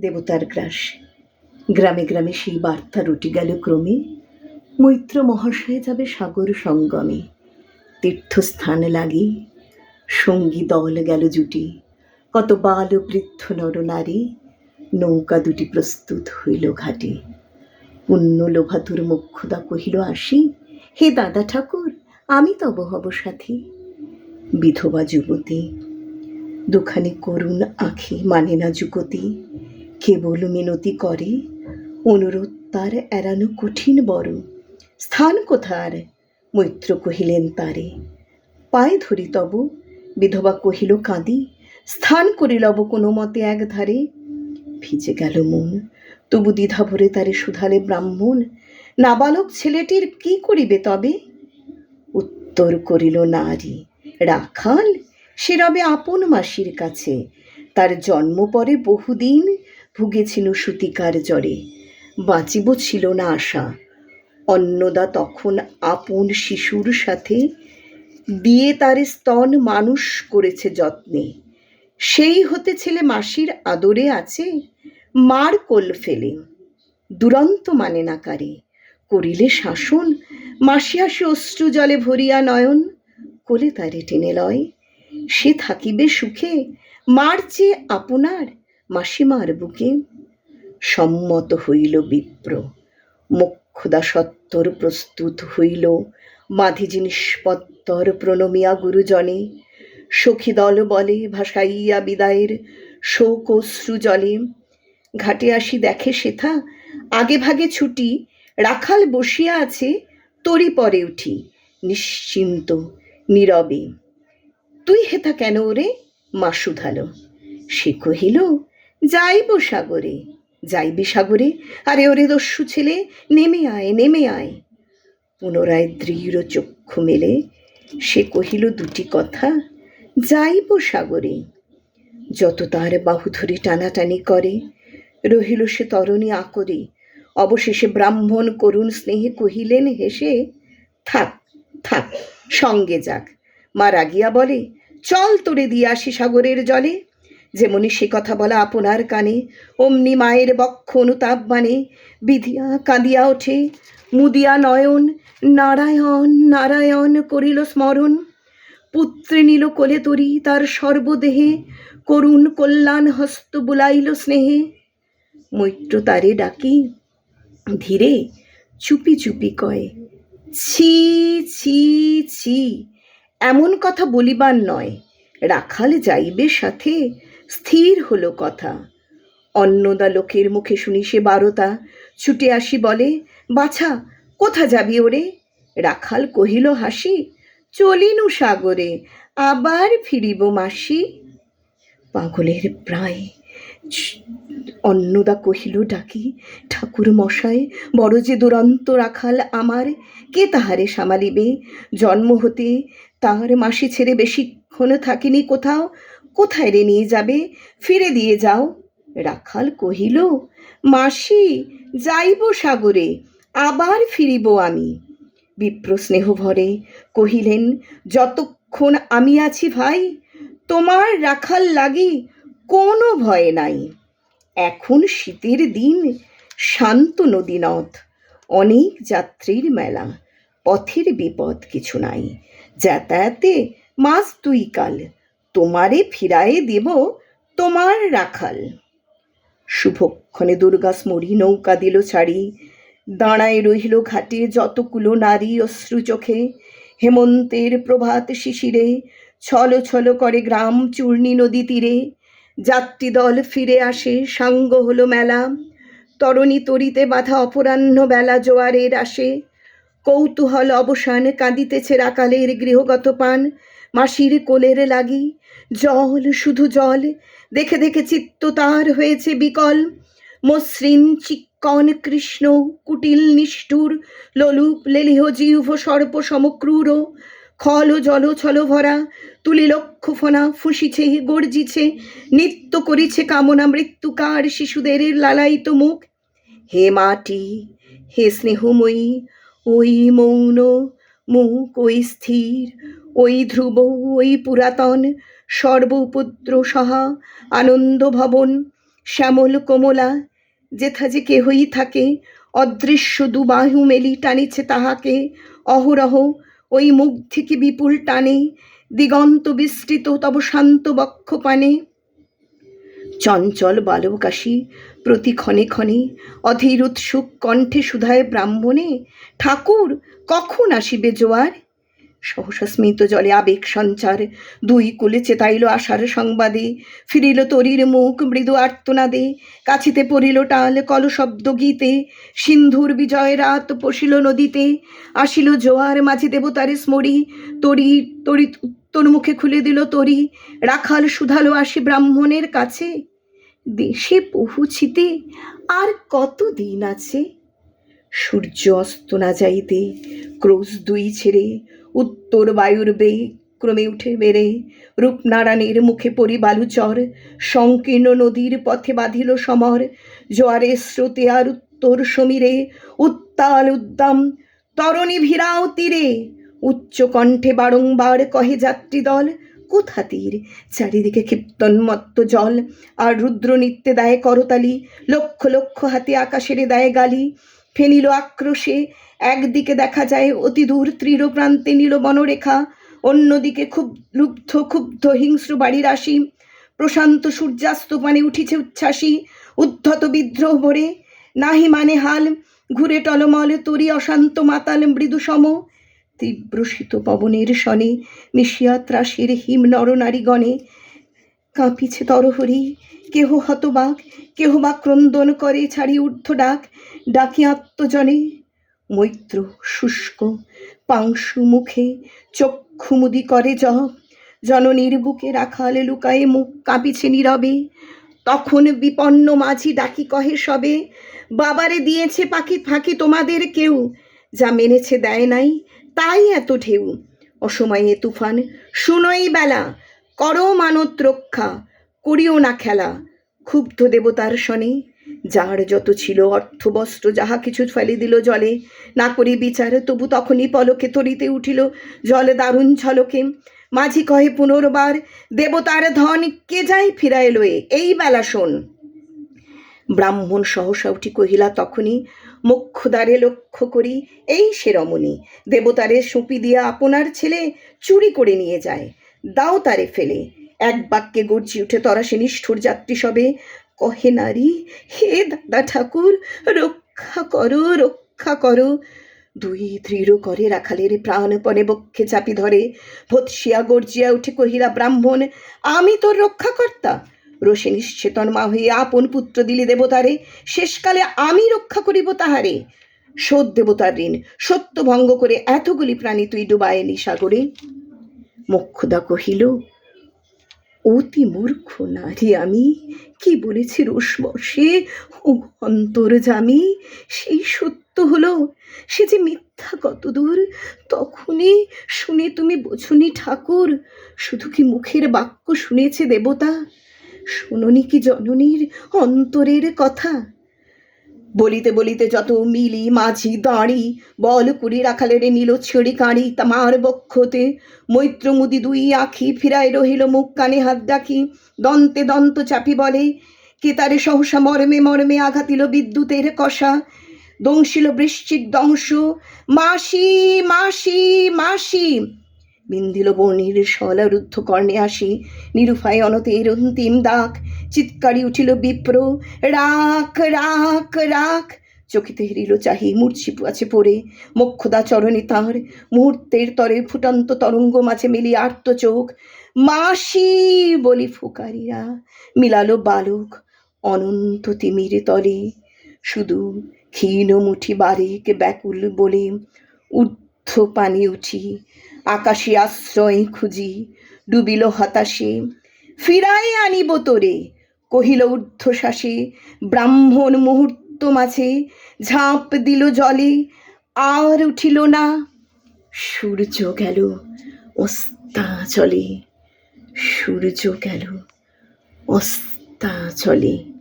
দেবতার গ্রাস। গ্রামে গ্রামে সেই বার্তা রুটি গেল ক্রমে। মৈত্র মহাশয় যাবে সাগর সঙ্গমে। তীর্থস্থান লাগি। সঙ্গী দল গেল জুটি। কত বাল বৃদ্ধ নর নারী। নৌকা দুটি প্রস্তুত হইল ঘাটে। পুণ্য লোভাতুর মুখ্যদা কহিল, আসি। হে দাদা ঠাকুর, আমি তব হব সাথী। বিধবা যুবতী, দুখানি করুণ আখি মানে না যুগতি। কেবল মিনতি করে। অনুরোধ তার এড়ানো কঠিন বড়। স্থান কোথার? মৈত্র কহিলেন তারে। পায়ে ধরি তব। বিধবা কহিল, কাঁদি। স্থান করিলব কোনো মতে এক ধারে ভিজে গেল মন। তবু দ্বিধা ভরে তারে শুধালে ব্রাহ্মণ, নাবালক ছেলেটির কি করিবে তবে? উত্তর করিল, নারী। রাখাল, সে রবে আপন মাসির কাছে। তার জন্ম পরে বহুদিন ভুগেছিল সুতিকার জ্বরে। বাঁচিব ছিল না আশা। অন্নদা তখন আপন শিশুর সাথে দিয়ে তার স্তন মানুষ করেছে যত্নে। সেই হতে ছেলে মাসির আদরে আছে, মার কোল ফেলে। দুরন্ত মানে না কারে। করিলে শাসন, মাসি আসে অশ্রু জলে ভরিয়া নয়ন, কোলে তারে টেনে লয়। সে থাকিবে সুখে, মার চেয়ে আপনার মাসিমার বুকে সম্মত হইল বিপ্র। মোক্ষদা সত্তর প্রস্তুত হইল। মাধি জিনিসপত্তর প্রণমিয়া গুরুজনে। সখী দল বলে ভাসাইয়া বিদায়ের শোক অশ্রু জলে। ঘাটে আসি দেখে সেথা, আগে ভাগে ছুটি, রাখাল বসিয়া আছে, তরি পরে উঠি, নিশ্চিন্ত, নীরবে। তুই হেথা কেন ওরে মা শুধালো সে কহিল যাইব সাগরে যাইবি সাগরে আরে ওরে দস্যু ছেলে, নেমে আয় নেমে আয়। পুনরায় দৃঢ় চক্ষু মেলে, সে কহিল দুটি কথা যাইব সাগরে। যত তার বাহু ধরে টানাটানি করে, রহিল সে তরণী আকরে। অবশেষে ব্রাহ্মণ করুণ স্নেহে কহিলেন হেসে থাক থাক, সঙ্গে যাক। মা রাগিয়া বলে, চল তোরে দিয়ে আসি সাগরের জলে। যেমনি সে কথা বলা আপনার কানে, অমনি মায়ের বক্ষ অনুতাপ মানে বিধিয়া কাঁদিয়া ওঠে, মুদিয়া নয়ন, নারায়ণ নারায়ণ করিল স্মরণ, পুত্রে নিল কোলে তরি তার সর্বদেহে, করুণ কল্যাণ হস্ত বুলাইল স্নেহে। মৈত্র তারে ডাকি, ধীরে চুপি চুপি কয়, ছি ছি ছি, এমন কথা বলিবার নয়, রাখাল যাইবে সাথে স্থির হলো কথা। অন্নদা লোকের মুখে শুনি সে বারতা। ছুটে আসি বলে, বাছা, কোথা যাবি ওরে? রাখাল কহিল, হাসি, চলিনু সাগরে, আবার ফিরিব মাসি? পাগলের প্রায়। অন্নদা কহিল, ডাকি ঠাকুর মশাই বড় যে দুরন্ত রাখাল আমার, কে তাহারে সামালিবে? জন্ম হতে তাহার মাসি ছেড়ে বেশিক্ষণ থাকিনি কোথাও কোথায় রে নিয়ে যাবে? ফিরে দিয়ে যাও। রাখাল কহিল, মাসি, যাইব সাগরে, আবার ফিরিব আমি। বিপ্র স্নেহ ভরে কহিলেন, যতক্ষণ আমি আছি ভাই, তোমার রাখাল লাগি কোনো ভয় নাই। এখন শীতের দিন, শান্ত নদী নদ, অনেক যাত্রীর মেলা, পথের বিপদ কিছু নাই। যাতায়াতে মাস দুই কাল তোমারে ফিরায়ে দেব তোমার রাখাল। শুভক্ষণে দুর্গা স্মরি নৌকা দিল ছাড়ি। দাঁড়ায় রহিল ঘাটে যতগুলো নারী অশ্রু চোখে। হেমন্তের প্রভাত শিশিরে ছল ছল করে গ্রাম চূর্ণী নদী তীরে। যাত্রী দল ফিরে আসে, সাঙ্গ হলো মেলা। তরণী তরিতে বাধা অপরাহ্ন বেলা জোয়ারের আসে। কৌতূহল অবসান কাঁদিতেছে রাকালের গৃহগত পান। মাসির কোলের লাগি জল, শুধু জল। দেখে দেখে চিত্ত তার হয়েছে বিকল। মসৃণ চিক্কন কৃষ্ণ, কুটিল নিষ্ঠুর, লোলুপ, লেলিহ জিহ্ব সর্প, সমক্রূর। খল, জল, ছল ভরা, তুলি লক্ষ ফনা ফুসিছে, গর্জিছে, নৃত্য করিছে কামনা মৃত্যুকার শিশুদের লালায়িত মুখ। হে মাটি, হে স্নেহময়ী, ওই মৌন মুখ ওই স্থির, ওই ধ্রুব, ওই পুরাতন সর্ব উপদ্র সহা আনন্দ ভবন শ্যামল কমলা, যেথা যে কেহই থাকে, অদৃশ্য দুবাহু মেলি টানিছে তাহাকে, অহরহ ওই মুখ থেকে বিপুল টানে, দিগন্ত বিস্তৃত তব শান্ত বক্ষ পানে। চঞ্চল বালকাশী প্রতি ক্ষণে ক্ষণে অধীর উৎসুক কণ্ঠে সুধায় ব্রাহ্মণে, ঠাকুর আসিবে জোয়ার? সহসা স্মিত জলে আবেগ সঞ্চার। দুই কুলে চেতাইল আশার সংবাদে। ফিরিল তরির মুখ, মৃদু আর্তনাদে। কাছিতে পড়িল টাল কল শব্দ গীতে। সিন্ধুর বিজয় রাত পশিল নদীতে। আসিল জোয়ার মাঝে দেবতারে স্মরি। তরি তরি উত্তর মুখে খুলে দিল তরি। রাখাল সুধালো আসি ব্রাহ্মণের কাছে। দেশে পৌঁছিতে আর কত দিন আছে? সূর্য অস্ত না যাইতে, ক্রোশ দুই ছেড়ে, উত্তর বায়ুর বেগ ক্রমে উঠে বেড়ে, রূপনারায়ণের মুখে পড়ি বালুচর, সংকীর্ণ নদীর পথে বাঁধিল সমর, জোয়ারে স্রোতে আর উত্তর সমীরে, উত্তাল উদ্দাম, তরণী ভিড়াও তীরে, উচ্চ কণ্ঠে বারংবার কহে যাত্রী দল, কোথা তীর? চারিদিকে ক্ষিপ্তন্মত্ত জল, আর রুদ্র নৃত্যে দেয় করতালি, লক্ষ লক্ষ হাতে আকাশের দেয় গালি ফেনিল আক্রোশে। একদিকে দেখা যায় অতি দূর তীর প্রান্তে নীল বনরেখা, অন্যদিকে খুব লুব্ধ ক্ষুব্ধ হিংস্র বাড়ির আসি প্রশান্ত সূর্যাস্ত পানে উঠিছে উচ্ছ্বাসী, উদ্ধত বিদ্রোহ ভরে। নাহি মানে হাল, ঘুরে টলমল, তরি অশান্ত মাতাল মৃদু সম তীব্র শীত পবনের সনে মিশিয়া ত্রাসের হিম নরনারীগণে কাঁপিছে তরহরি। কেহ হতবাক, কেহ বা ক্রন্দন করে ছাড়ি ঊর্ধ্ব ডাক। ডাকি আত্মজনে, মৈত্র, শুষ্ক, পাংশু মুখে চক্ষুমুদি করে জপ। জননীর বুকে রাখালে লুকায়ে মুখ কাঁপিছে নীরবে। তখন বিপন্ন মাঝি ডাকি কহে সবে, বাবারে দিয়েছে পাখি, ফাঁকি তোমাদের কেউ, যা মেনেছে দেয় নাই তাই এত ঢেউ। অসময়ে তুফান, শুনোই বেলা করো মানত রক্ষা, করিও না খেলা। ক্ষুব্ধ দেবতার শনে, যার যত ছিল অর্থবস্ত্র, যাহা কিছু ফেলে দিল জলে, না করি বিচার, তবু তখনই পলকে তরিতে উঠিল জলে দারুণ ঝলকে। মাঝি কহে পুনর্বার, দেবতার ধন কে যাই ফিরায় লয়ে? এই বেলা শোন। ব্রাহ্মণ সহসা উঠি কহিলা, তখনই মোক্ষদারে লক্ষ্য করি এই সে রমণী দেবতারে সুপি দিয়া আপনার ছেলে চুরি করে নিয়ে যায়। দাও তারে ফেলে। এক বাক্যে গর্জি উঠে তরাসে নিষ্ঠুর যাত্রী সবে। কহে নারী, হে দাদা ঠাকুর, রক্ষা করো রক্ষা করো। দুই দৃঢ় করে রাখালের প্রাণপণে বক্ষে চাপি ধরে। ভৎসিয়া গর্জিয়া উঠে কহিলা, ব্রাহ্মণ, আমি তোর রক্ষাকর্তা। রোষে নিশ্চেতন মা হয়ে আপন পুত্র দিলে দেবতারে শেষকালে আমি রক্ষা করিব তাহারে। শোধ দেবতার ঋণ। সত্য ভঙ্গ করে এতগুলি প্রাণী তুই ডুবায় সাগরে। মোক্ষদা কহিল, অতি মূর্খ নারী আমি, কি বলেছি রোষবশে ও অন্তর্জামী সেই সত্য হলো, সে যে মিথ্যা কত দূর তখনই শুনে তুমি বোঝনি ঠাকুর, শুধু কি মুখের বাক্য শুনেছে দেবতা? শুনুনি কি জননীর অন্তরের কথা? বলিতে বলিতে যত মিলি, মাঝি, দাঁড়ি, বল কুড়ি রাখালের নিল ছেড়ি কাঁড়ি তামার বক্ষতে। মৈত্র মুদি দুই আখি ফিরায় রহিল মুখ কানে হাত ডাকি, দন্তে দন্ত চাপি বলে, কে তারে সহসা মর্মে মর্মে আঘাতিল বিদ্যুতের কষা? দংশিল বৃশ্চিক দংশ, মাসি মাসি মাসি বিন্ধিল বর্ণির সলা রুদ্ধ কর্ণে আসি নিরুফায় অনতের অন্তিম দাগ, চিৎকারি উঠিল বিপ্র, রাখ রাখ রাখ। চকিতে হেরিল চাহি মূর্ছি আছে পড়ে, মোক্ষদা চরণে তাঁর, মুহূর্তের তরে ফুটন্ত তরঙ্গ মাঝে মিলি আর্ত চোখ। মাসি বলি ফুকারিরা, মিলালো বালক, অনন্ত তিমির তলে, শুধু ক্ষীণ মুঠি বারেক ব্যাকুল বলে ঊর্ধ্ব পানি উঠি আকাশে আশ্রয় খুঁজি, ডুবিল হতাশে। ফিরাই আনিব তোরে, কহিল ঊর্ধ্বশ্বাসে, ব্রাহ্মণ মুহূর্ত মাঝে ঝাঁপ দিল জলে, আর উঠিল না। সূর্য গেল অস্তা চলে সূর্য গেল অস্তা চলে